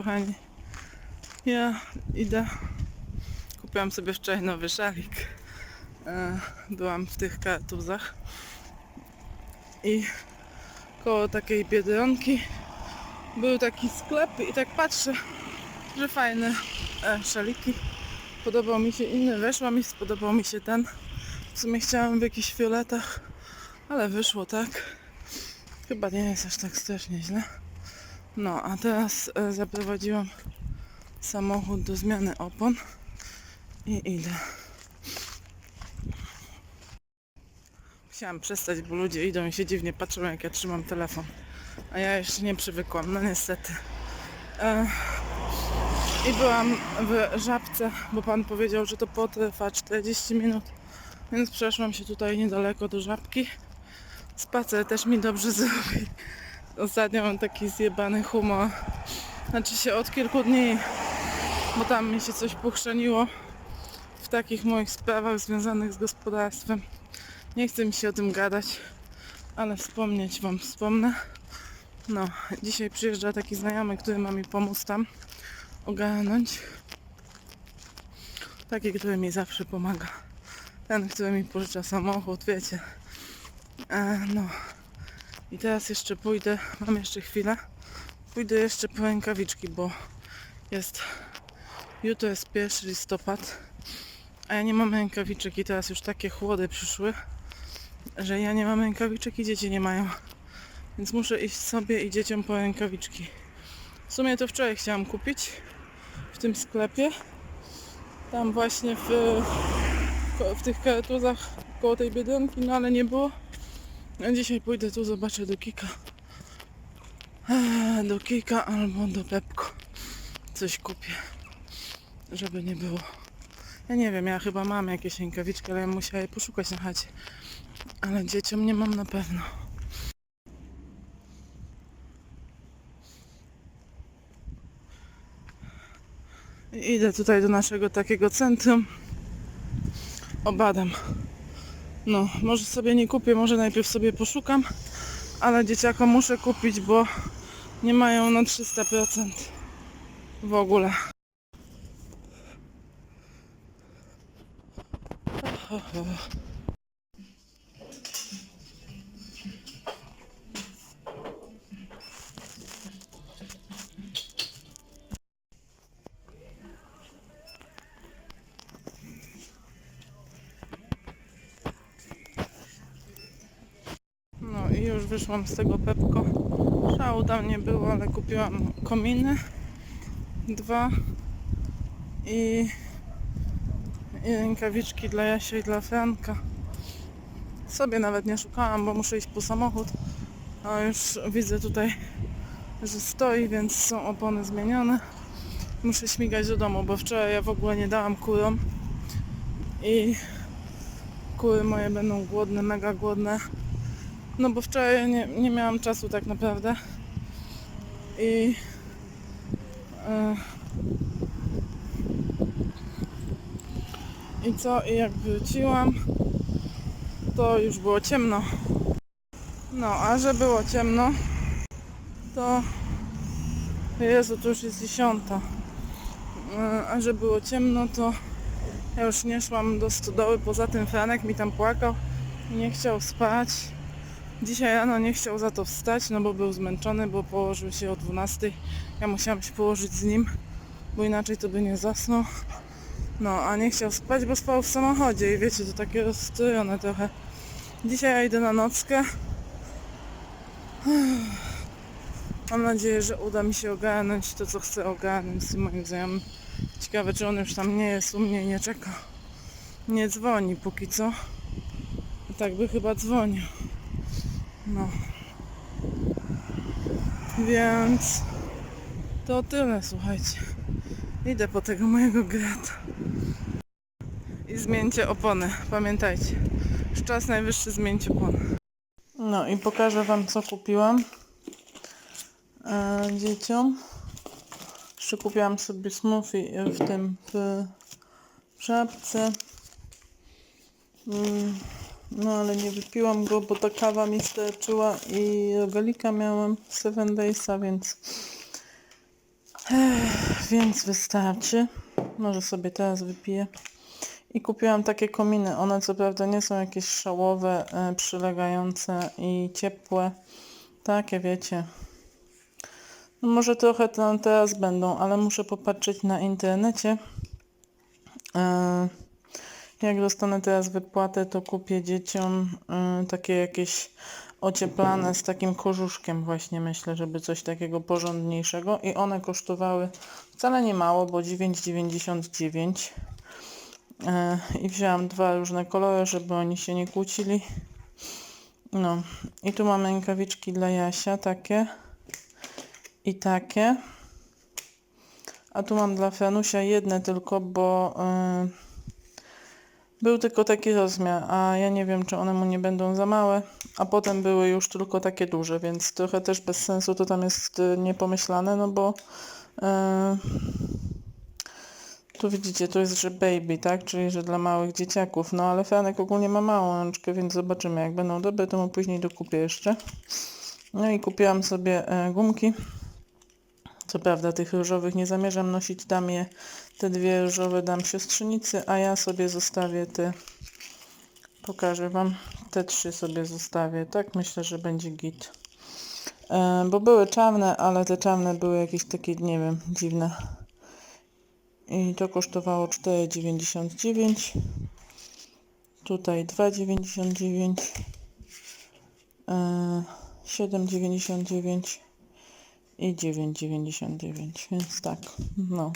kochani. Ja idę. Kupiłam sobie wczoraj nowy szalik. E, Byłam w tych kartuzach. I koło takiej biedronki był taki sklep i tak patrzę, że fajne e, szaliki. Podobał mi się inny, weszła mi, spodobał mi się ten. W sumie chciałam w jakichś fioletach, ale wyszło tak. Chyba nie jest aż tak strasznie źle. No, a teraz e, zaprowadziłam samochód do zmiany opon i idę. Chciałam przestać, bo ludzie idą i się dziwnie patrzą, jak ja trzymam telefon. A ja jeszcze nie przywykłam, no niestety. E, I byłam w żabce, bo pan powiedział, że to potrwa 40 minut. Więc przeszłam się tutaj niedaleko do żabki. Spacer też mi dobrze zrobi. Ostatnio mam taki zjebany humor. Znaczy się od kilku dni, bo tam mi się coś pochrzaniło w takich moich sprawach związanych z gospodarstwem. Nie chcę mi się o tym gadać, ale wspomnieć wam wspomnę. No, dzisiaj przyjeżdża taki znajomy, który ma mi pomóc tam ogarnąć. Taki, który mi zawsze pomaga. Ten, który mi pożycza samochód, wiecie. E, no. I teraz jeszcze pójdę, mam jeszcze chwilę. Pójdę jeszcze po rękawiczki, bo jest jutro jest 1 listopad, a ja nie mam rękawiczek i teraz już takie chłody przyszły, że ja nie mam rękawiczek i dzieci nie mają. Więc muszę iść sobie i dzieciom po rękawiczki. W sumie to wczoraj chciałam kupić w tym sklepie. Tam właśnie w, w tych kartuzach koło tej biedronki, no ale nie było. Dzisiaj pójdę tu, zobaczę do Kika. Eee, Do Kika albo do Pepko. Coś kupię. Żeby nie było. Ja nie wiem, ja chyba mam jakieś rękawiczki, ale ja je poszukać na chacie. Ale dzieciom nie mam na pewno. Idę tutaj do naszego takiego centrum. Obadam. No, może sobie nie kupię, może najpierw sobie poszukam, ale dzieciakom muszę kupić, bo nie mają na 300% w ogóle. Oho. No i wyszłam z tego Pepko. Szału tam nie było, ale kupiłam kominy. Dwa. I, i rękawiczki dla Jasia i dla Franka. Sobie nawet nie szukałam, bo muszę iść po samochód. A już widzę tutaj, że stoi, więc są opony zmienione. Muszę śmigać do domu, bo wczoraj ja w ogóle nie dałam kurom. I kury moje będą głodne, mega głodne. No bo wczoraj nie, nie miałam czasu tak naprawdę. I e, i co? I jak wróciłam, to już było ciemno. No, a że było ciemno, to Jezu, to już jest dziesiąta. E, A że było ciemno, to ja już nie szłam do stodoły. Poza tym Franek mi tam płakał i nie chciał spać. Dzisiaj rano nie chciał za to wstać, no bo był zmęczony, bo położył się o 12. Ja musiałam się położyć z nim, bo inaczej to by nie zasnął. No, a nie chciał spać, bo spał w samochodzie i wiecie, to takie rozstrojone trochę. Dzisiaj ja idę na nockę. Mam nadzieję, że uda mi się ogarnąć to, co chcę ogarnąć z tym moim znajomym. Ciekawe, czy on już tam nie jest u mnie i nie czeka. Nie dzwoni póki co. Tak by chyba dzwonił. No. Więc to tyle, słuchajcie. Idę po tego mojego grata. I zmieńcie opony, pamiętajcie. Już czas najwyższy zmienić opony. No i pokażę wam co kupiłam e, dzieciom. Jeszcze kupiłam sobie smoothie w tym w. Mm. No ale nie wypiłam go, bo ta kawa mi starczyła i rogalika miałam 7 Daysa, więc Ech, więc wystarczy. Może sobie teraz wypiję. I kupiłam takie kominy. One co prawda nie są jakieś szałowe, e, przylegające i ciepłe. Takie wiecie. No może trochę tam teraz będą, ale muszę popatrzeć na internecie. E, jak dostanę teraz wypłatę, to kupię dzieciom y, takie jakieś ocieplane z takim kożuszkiem właśnie myślę, żeby coś takiego porządniejszego i one kosztowały wcale nie mało, bo 9,99 y, i wzięłam dwa różne kolory, żeby oni się nie kłócili. No i tu mamy rękawiczki dla Jasia takie i takie. A tu mam dla Franusia jedne tylko, bo y, był tylko taki rozmiar, a ja nie wiem, czy one mu nie będą za małe, a potem były już tylko takie duże, więc trochę też bez sensu to tam jest y, niepomyślane, no bo e, tu widzicie, to jest, że baby, tak, czyli, że dla małych dzieciaków, no ale Franek ogólnie ma małą rączkę, więc zobaczymy, jak będą dobre, to mu później dokupię jeszcze. No i kupiłam sobie e, gumki. Co prawda tych różowych nie zamierzam nosić, dam je, te dwie różowe dam siostrzenicy, a ja sobie zostawię te, pokażę wam, te trzy sobie zostawię, tak myślę, że będzie git. E, bo były czarne, ale te czarne były jakieś takie, nie wiem, dziwne. I to kosztowało 4,99. Tutaj 2,99. E, 7,99 i 9,99, więc tak, no.